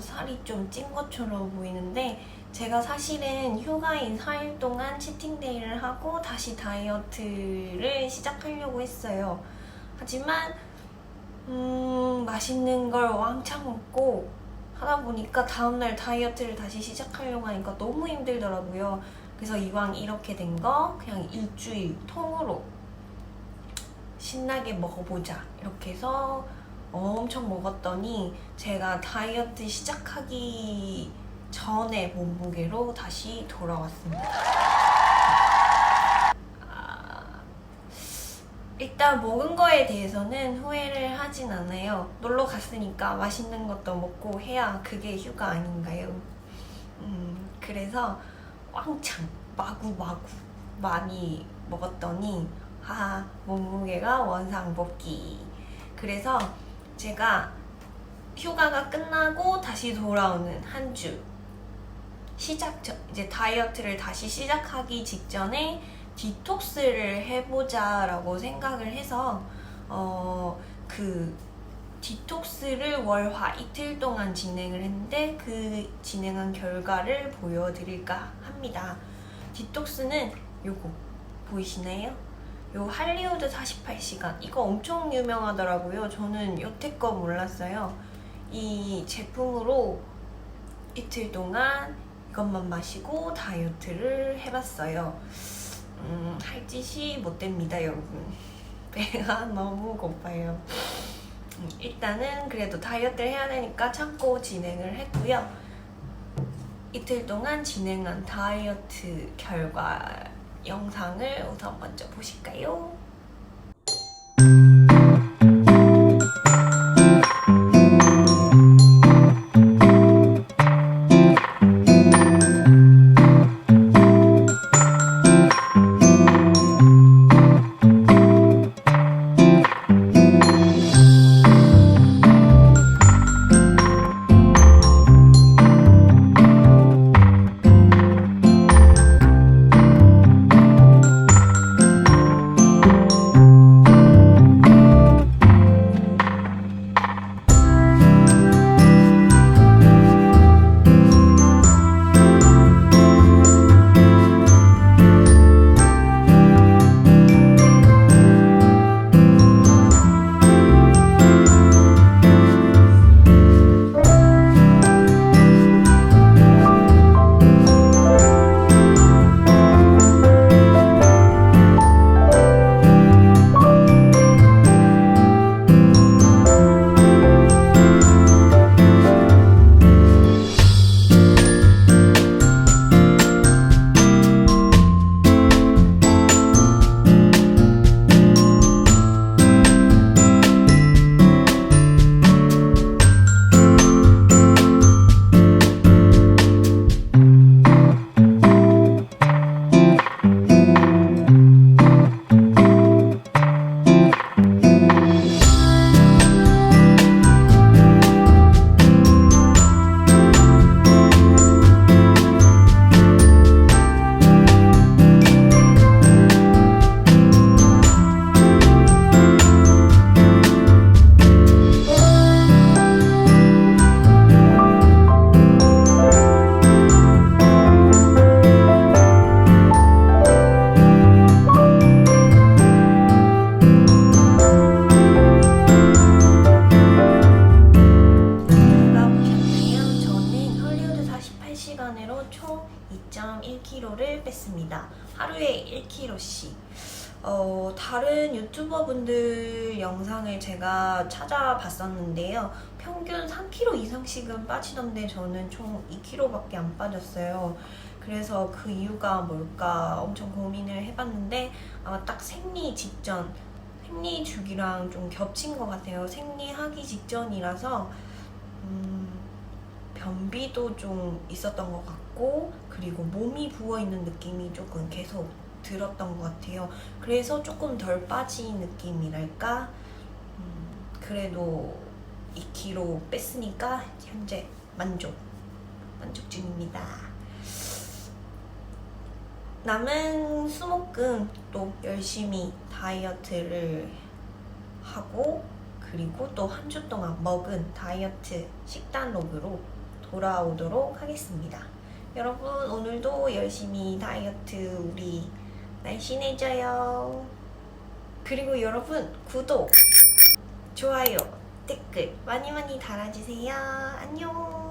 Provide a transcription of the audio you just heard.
살이 좀 찐 것처럼 보이는데 제가 사실은 휴가인 4일 동안 치팅데이를 하고 다시 다이어트를 시작하려고 했어요. 하지만 음, 맛있는 걸 왕창 먹고 하다 보니까 다음날 다이어트를 다시 시작하려고 하니까 너무 힘들더라고요. 그래서 이왕 이렇게 된 거 그냥 일주일 통으로 신나게 먹어보자 이렇게 해서 엄청 먹었더니 제가 다이어트 시작하기 전에 몸무게로 다시 돌아왔습니다. 아, 일단 먹은 거에 대해서는 후회를 하진 않아요. 놀러 갔으니까 맛있는 것도 먹고 해야 그게 휴가 아닌가요? 음, 그래서 왕창 마구마구 많이 먹었더니 하 몸무게가 원상복귀. 그래서 제가 휴가가 끝나고 다시 돌아오는 한 주 시작 전 이제 다이어트를 다시 시작하기 직전에 디톡스를 해보자라고 생각을 해서 어 그 디톡스를 월화 이틀 동안 진행을 했는데 그 진행한 결과를 보여드릴까 합니다. 디톡스는 요거 보이시나요? 요 할리우드 48시간 이거 엄청 유명하더라고요. 저는 여태껏 몰랐어요. 이 제품으로 이틀 동안 이것만 마시고 다이어트를 해봤어요. 음, 할 짓이 못 됩니다, 여러분. 배가 너무 고파요. 음, 일단은 그래도 다이어트를 해야 되니까 참고 진행을 했고요. 이틀 동안 진행한 다이어트 결과 영상을 우선 먼저 보실까요? 하루에 1kg씩. 어, 다른 유튜버 분들 영상을 제가 찾아봤었는데요. 평균 3kg 이상씩은 빠지던데 저는 총 2kg밖에 안 빠졌어요. 그래서 그 이유가 뭘까 엄청 고민을 해봤는데 아마 딱 생리 직전, 생리 주기랑 좀 겹친 것 같아요. 생리하기 직전이라서 음, 변비도 좀 있었던 것 같 고 그리고 몸이 부어 있는 느낌이 조금 계속 들었던 것 같아요. 그래서 조금 덜 빠진 느낌이랄까. 음, 그래도 2kg 뺐으니까 현재 만족 만족 중입니다. 남은 수목금 또 열심히 다이어트를 하고 그리고 또 한 주 동안 먹은 다이어트 식단 로그로 돌아오도록 하겠습니다. 여러분 오늘도 열심히 다이어트 우리 날씬해져요. 그리고 여러분 구독, 좋아요, 댓글 많이 많이 달아주세요. 안녕.